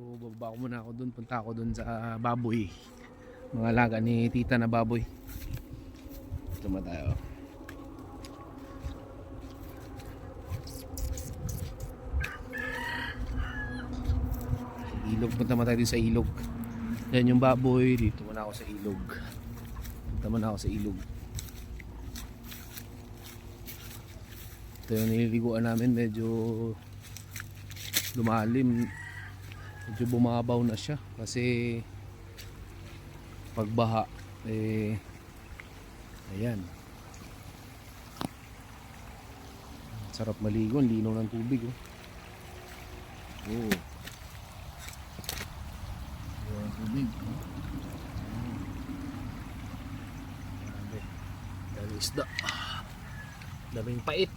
So bababa ko muna ako dun. Punta ako dun sa baboy. Mga alaga ni tita na baboy. Ito ba tayo? Ilog. Punta muna tayo sa ilog. Yan yung baboy. Dito muna ako sa ilog. Punta muna ako sa ilog. Ito yung nililiguan namin. Medyo lumalim. Medyo bumabaw na siya. Kasi pagbaha eh ayan sarap maligo ang linaw ng tubig oh. Oh. Linaw ng tubig. Dami isda daming pait